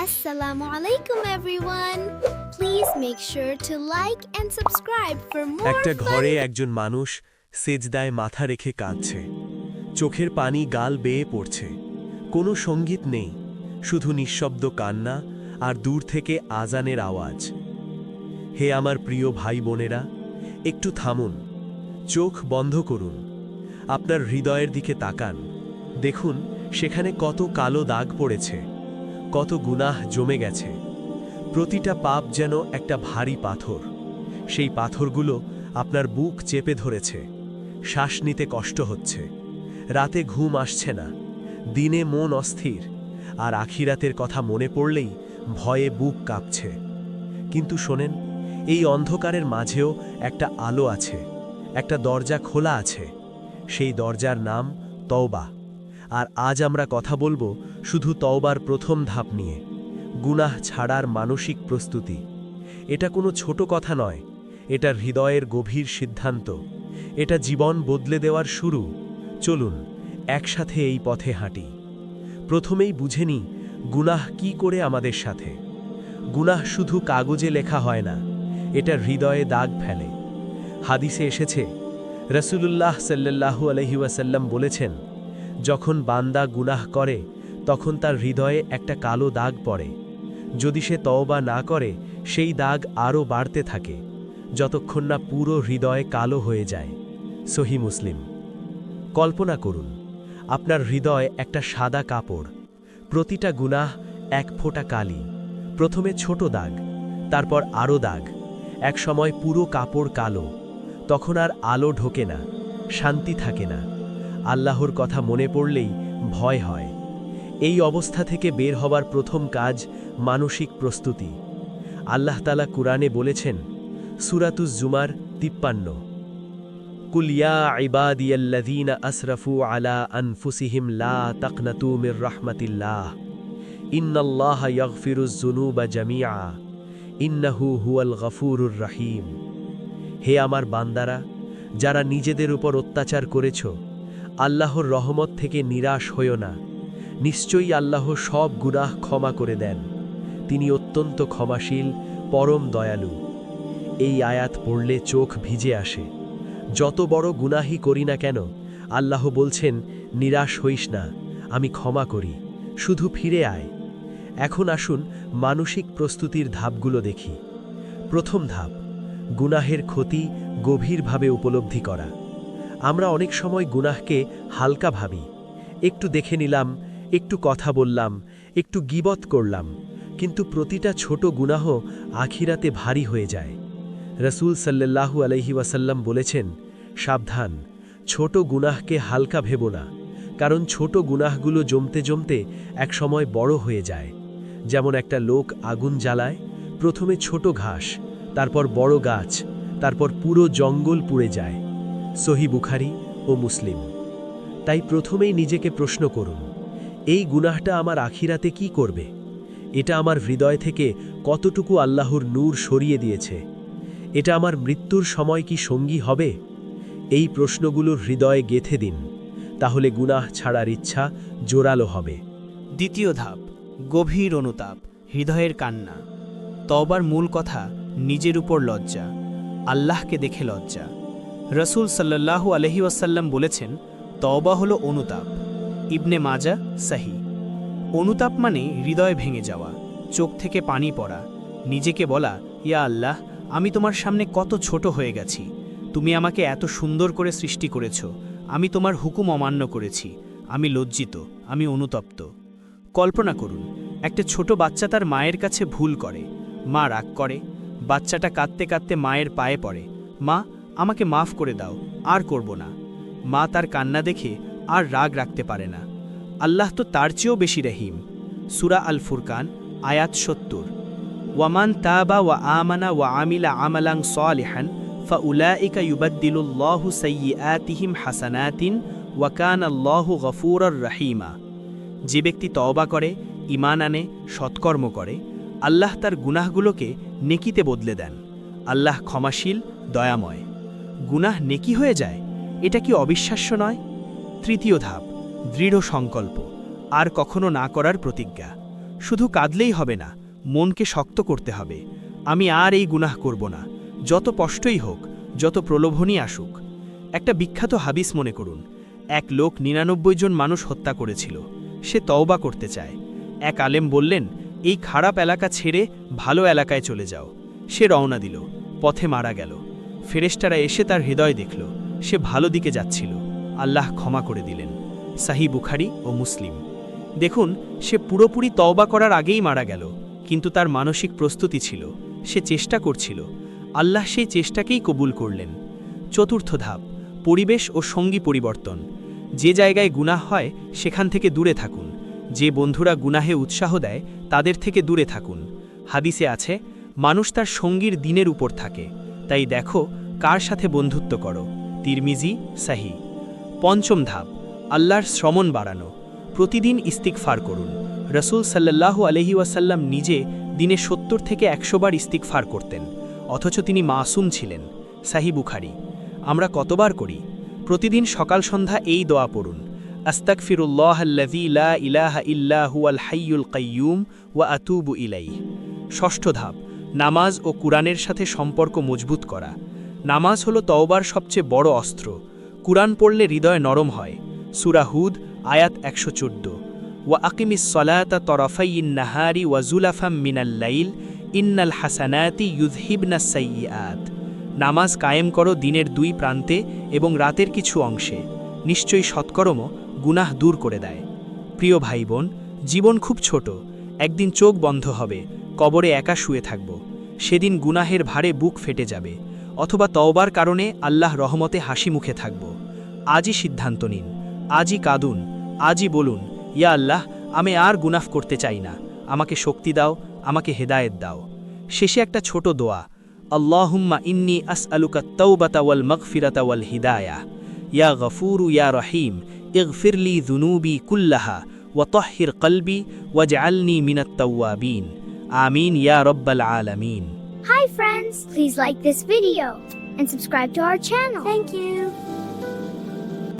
Assalamu alaikum everyone. Please make sure to like and subscribe for more একটা ঘরে একজন মানুষ সেজদায় মাথা রেখে কাঁদছে। চোখের পানি গাল বেয়ে পড়ছে। কোনো সংগীত নেই। শুধু নিঃশব্দ কান্না আর দূর থেকে আজানের আওয়াজ। হে আমার প্রিয় ভাই বোনেরা একটু থামুন। চোখ বন্ধ করুন। আপনার হৃদয়ের দিকে তাকান। দেখুন সেখানে কত কালো দাগ পড়েছে। কত গুনাহ জমে গেছে। প্রতিটা পাপ যেন একটা ভারী পাথর। সেই পাথরগুলো আপনার বুক চেপে ধরেছে। শ্বাস নিতে কষ্ট হচ্ছে। রাতে ঘুম আসছে না। দিনে মন অস্থির। আর আখিরাতের কথা মনে পড়লেই ভয়ে বুক কাঁপছে। কিন্তু শোনেন, এই অন্ধকারের মাঝেও একটা আলো আছে। একটা দরজা খোলা আছে। সেই দরজার নাম তওবা। আর আজ আমরা কথা বলব শুধু তওবার প্রথম ধাপ নিয়ে, গুনাহ ছাড়ার মানসিক প্রস্তুতি। এটা কোনো ছোট কথা নয়, এটা হৃদয়ের গভীর সিদ্ধান্ত, এটা জীবন বদলে দেওয়ার শুরু। চলুন, একসাথে এই পথে হাঁটি। প্রথমেই বুঝে নিই, গুনাহ কি করে আমাদের সাথে। গুনাহ শুধু কাগজে লেখা হয় না, এটা হৃদয়ে দাগ ফেলে। হাদিসে এসেছে, রসুলুল্লাহ সাল্লাল্লাহু আলহি ওয়াসাল্লাম বলেছেন যখন বান্দা গুনাহ করে, তখন তার হৃদয়ে একটা কালো দাগ পড়ে। যদি সে তওবা না করে, সেই দাগ আরও বাড়তে থাকে, যতক্ষণ না পুরো হৃদয় কালো হয়ে যায়। সহি মুসলিম। কল্পনা করুন, আপনার হৃদয় একটা সাদা কাপড়। প্রতিটা গুনাহ এক ফোঁটা কালি, প্রথমে ছোট দাগ, তারপর আরও দাগ। এক সময় পুরো কাপড় কালো, তখন আর আলো ঢোকে না, শান্তি থাকে না। আল্লাহর কথা মনে পড়লেই ভয় হয়। এই অবস্থা থেকে বের হবার প্রথম কাজ মানসিক প্রস্তুতি। আল্লাহ তালা কুরআনে বলেছেন, সুরাতুজ জুমার তিপ্পান্ন। কুলিয়া ইবাদিয়াল্লাযীনা আসরাফু আলা আনফুসিহিম লা তাকনাতু মির রাহমাতিল্লাহ। ইন্নাল্লাহা ইয়াগফিরুজ যুনুবা জামিআ। ইন্নাহু হুয়াল গফুরুর রহিম। হে আমার বান্দারা, যারা নিজেদের উপর অত্যাচার করেছ আল্লাহর রহমত থেকে নিরাশ হইও না। নিশ্চয়ই আল্লাহ সব গুনাহ ক্ষমা করে দেন। তিনি অত্যন্ত ক্ষমাশীল, পরম দয়ালু। এই আয়াত পড়লে চোখ ভিজে আসে। যত বড় গুনাহি করি না কেন, আল্লাহ বলছেন, নিরাশ হইস না, আমি ক্ষমা করি, শুধু ফিরে আয়। এখন আসুন মানসিক প্রস্তুতির ধাপগুলো দেখি। প্রথম ধাপ, গুনাহের ক্ষতি গভীরভাবে উপলব্ধি করা। আমরা অনেক সময় গুনাহকে হালকা ভাবি। একটু দেখে নিলাম, একটু কথা বললাম, একটু গিবত করলাম, কিন্তু প্রতিটা ছোট গুনাহ আখিরাতে ভারী হয়ে যায়। রসুল সাল্লাল্লাহু আলহি ওয়াসাল্লাম বলেছেন, সাবধান, ছোট গুনাহকে হালকা ভেব না, কারণ ছোট গুনাহগুলো জমতে জমতে এক সময় বড় হয়ে যায়। যেমন একটা লোক আগুন জ্বালায়, প্রথমে ছোট ঘাস, তারপর বড় গাছ, তারপর পুরো জঙ্গল পুড়ে যায়। সহি বুখারি ও মুসলিম। তাই প্রথমেই নিজেকে প্রশ্ন করুন, এই গুনাহটা আমার আখিরাতে কি করবে? এটা আমার হৃদয় থেকে কতটুকু আল্লাহর নূর সরিয়ে দিয়েছে? এটা আমার মৃত্যুর সময় কি সঙ্গী হবে? এই প্রশ্নগুলোর হৃদয়ে গেথে দিন, তাহলে গুনাহ ছাড়ার ইচ্ছা জোরালো হবে। দ্বিতীয় ধাপ, গভীর অনুতাপ, হৃদয়ের কান্না। তবার মূল কথা, নিজের উপর লজ্জা, আল্লাহকে দেখে লজ্জা। রসুল সাল্লাল্লাহু আলহি ওয়াসাল্লাম বলেছেন, তওবা হলো অনুতাপ, ইবনে মাজা সাহি। অনুতাপ মানে হৃদয় ভেঙে যাওয়া, চোখ থেকে পানি পড়া, নিজেকে বলা, ইয়া আল্লাহ, আমি তোমার সামনে কত ছোট হয়ে গেছি, তুমি আমাকে এত সুন্দর করে সৃষ্টি করেছ, আমি তোমার হুকুম অমান্য করেছি, আমি লজ্জিত, আমি অনুতপ্ত। কল্পনা করুন, একটা ছোট বাচ্চা তার মায়ের কাছে ভুল করে, মা রাগ করে, বাচ্চাটা কাঁদতে কাঁদতে মায়ের পায়ে পড়ে, মা আমাকে মাফ করে দাও, আর করব না। মা তার কান্না দেখে আর রাগ রাখতে পারে না। আল্লাহ তো তার চেয়েও বেশি রহিম। সুরা আল ফুরকান আয়াত সত্তর। ওয়ামান তাবা ওয়া আমানা ওয়া আমিলা আমালাং সালিহান, ফাউলাইকা ইউবাদ্দিলুল্লাহু সাইয়্যাতিহিম হাসানাতিন ওয়া কানা আল্লাহু গফুরর রহিমা। যে ব্যক্তি তওবা করে ইমান আনে, সৎকর্ম করে, আল্লাহ তার গুনাহগুলোকে নেকিতে বদলে দেন। আল্লাহ ক্ষমাশীল, দয়াময়। গুনাহ নেকি হয়ে যায়, এটা কি অবিশ্বাস্য নয়? তৃতীয় ধাপ, দৃঢ় সংকল্প, আর কখনো না করার প্রতিজ্ঞা। শুধু কাঁদলেই হবে না, মনকে শক্ত করতে হবে। আমি আর এই গুনাহ করব না, যত কষ্টই হোক, যত প্রলোভনই আসুক। একটা বিখ্যাত হাবিস মনে করুন, এক লোক নিরানব্বই জন মানুষ হত্যা করেছিল, সে তওবা করতে চায়। এক আলেম বললেন, এই খারাপ এলাকা ছেড়ে ভালো এলাকায় চলে যাও। সে রওনা দিল, পথে মারা গেল। ফেরেশতারা এসে তার হৃদয় দেখল। সে ভালো দিকে যাচ্ছিল। আল্লাহ ক্ষমা করে দিলেন। সাহি বুখারি ও মুসলিম। দেখুন, সে পুরোপুরি তওবা করার আগেই মারা গেল, কিন্তু তার মানসিক প্রস্তুতি ছিল। সে চেষ্টা করছিল। আল্লাহ সেই চেষ্টাকেই কবুল করলেন। চতুর্থ ধাপ, পরিবেশ ও সঙ্গী পরিবর্তন। যে জায়গায় গুনাহ হয়, সেখান থেকে দূরে থাকুন। যে বন্ধুরা গুনাহে উৎসাহ দেয়, তাদের থেকে দূরে থাকুন। হাদিসে আছে, মানুষ তার সঙ্গীর দিনের উপর থাকে। তাই দেখো কার সাথে বন্ধুত্ব করো, তিরমিজি, সাহি। পঞ্চম ধাপ, আল্লাহর শ্রমণ বাড়ানো, প্রতিদিন ইস্তিকফার করুন। রসুল সাল্লাল্লাহু আলহি ওয়াসাল্লাম নিজে দিনে সত্তর থেকে একশো বার ইস্তিকফার করতেন, অথচ তিনি মাসুম ছিলেন, সাহি বুখারি। আমরা কতবার করি, প্রতিদিন সকাল সন্ধ্যা এই দোয়া পড়ুন আস্তাকফিরুল্লাহ আল্লাযী লা ইলাহা ইল্লা হুয়াল হাইয়ুল কাইয়্যুম ওয়া আতুবু ইলাইহ। ষষ্ঠ ধাপ নামাজ ও কুরআনের সাথে সম্পর্ক মজবুত করা। নামাজ হলো তওবার সবচেয়ে বড় অস্ত্র। কুরআন পড়লে হৃদয় নরম হয়। সুরাহুদ আয়াত একশো চোদ্দ। ওয়া আকিমিস সলাতা তরফাইন নাহারি ওয়া জুলাফাম মিনাল লাইল, ইন্নাল হাসানাতি ইউজহিবনা সাইয়াত নামাজ কায়েম করো দিনের দুই প্রান্তে এবং রাতের কিছু অংশে। নিশ্চয়ই সৎকর্ম গুনাহ দূর করে দেয়। প্রিয় ভাই বোন জীবন খুব ছোট। একদিন চোখ বন্ধ হবে। কবরে একা শুয়ে থাকব। সেদিন গুনাহের ভারে বুক ফেটে যাবে, অথবা তওবার কারণে আল্লাহ রহমতে হাসি মুখে থাকব। আজই সিদ্ধান্ত নিন, আজই কাঁদুন, আজই বলুন, ইয়া আল্লাহ, আমি আর গুনাফ করতে চাই না। আমাকে শক্তি দাও, আমাকে হেদায়েত দাও। শেষে একটা ছোট দোয়া, আল্লাহুম্মা ইন্নি আস আলুকা তৌবাতা ওয়াল মগফিরাতা ওয়াল হিদায়া। ইয়া গফুরু, ইয়া রহিম, ইগফিরলি জুনুবি কুল্লাহা ওয়াতহির কলবি ওয়াজআলনি মিনাত তাওয়াবিন। Amin Ya Rabbal Alameen. Hi friends, please like this video and subscribe to our channel. Thank you.